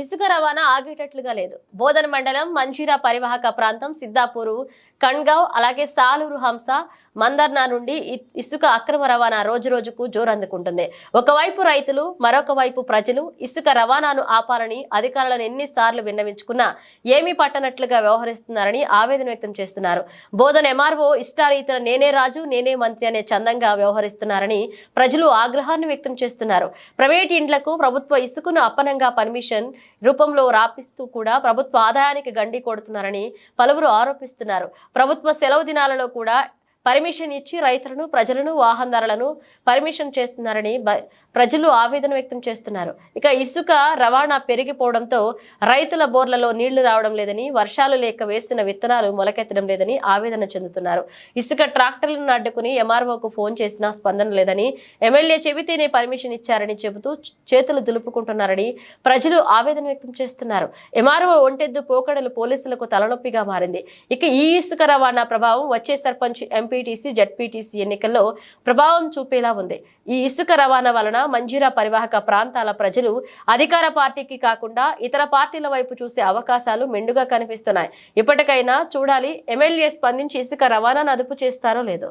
ఇసుక రవాణా ఆగేటట్లుగా లేదు. బోధన మండలం మంజీరా పరివాహక ప్రాంతం సిద్దాపూరు కణ్గావ్ అలాగే సాలూరు హంస మందర్నా నుండి ఇసుక అక్రమ రవాణా రోజు రోజుకు జోరందుకుంటుంది. ఒకవైపు రైతులు మరొక వైపు ప్రజలు ఇసుక రవాణాను ఆపాలని అధికారులను ఎన్నిసార్లు విన్నవించుకున్నా ఏమీ పట్టనట్లుగా వ్యవహరిస్తున్నారని ఆవేదన వ్యక్తం చేస్తున్నారు. బోధన ఎంఆర్ఓ ఇష్టారీతన నేనే రాజు నేనే మంత్రి అనే చందంగా వ్యవహరిస్తున్నారని ప్రజలు ఆగ్రహాన్ని వ్యక్తం చేస్తున్నారు. ప్రైవేట్ ఇండ్లకు ప్రభుత్వ ఇసుకను అప్పనంగా పర్మిషన్ రూపంలో రాపిస్తూ కూడా ప్రభుత్వ ఆదాయానికి గండి కొడుతున్నారని పలువురు ఆరోపిస్తున్నారు. ప్రభుత్వ సెలవు దినాలలో కూడా పర్మిషన్ ఇచ్చి రైతులను ప్రజలను వాహనదారులను పర్మిషన్ చేస్తున్నారని ప్రజలు ఆవేదన వ్యక్తం చేస్తున్నారు. ఇక ఇసుక రవాణా పెరిగిపోవడంతో రైతుల బోర్లలో నీళ్ళు రావడం లేదని వర్షాలు లేక వేసిన విత్తనాలు మొలకెత్తడం లేదని ఆవేదన చెందుతున్నారు. ఇసుక ట్రాక్టర్లను అడ్డుకుని ఎంఆర్ఓకు ఫోన్ చేసినా స్పందన లేదని ఎమ్మెల్యే చెబితేనే పర్మిషన్ ఇచ్చారని చెబుతూ చేతులు దులుపుకుంటున్నారని ప్రజలు ఆవేదన వ్యక్తం చేస్తున్నారు. ఎంఆర్ఓ ఒంటెద్దు పోకడలు పోలీసులకు తలనొప్పిగా మారింది. ఇక ఈ ఇసుక రవాణా ప్రభావం వచ్చే సర్పంచ్ ఎంపీ ఎంపీటీసీ జడ్పీటీసీ ఎన్నికల్లో ప్రభావం చూపేలా ఉంది. ఈ ఇసుక రవాణా వలన మంజీరా పరివాహక ప్రాంతాల ప్రజలు అధికార పార్టీకి కాకుండా ఇతర పార్టీల వైపు చూసే అవకాశాలు మెండుగా కనిపిస్తున్నాయి. ఇప్పటికైనా చూడాలి ఎమ్మెల్యే స్పందించి ఇసుక రవాణాను అదుపు చేస్తారో లేదో.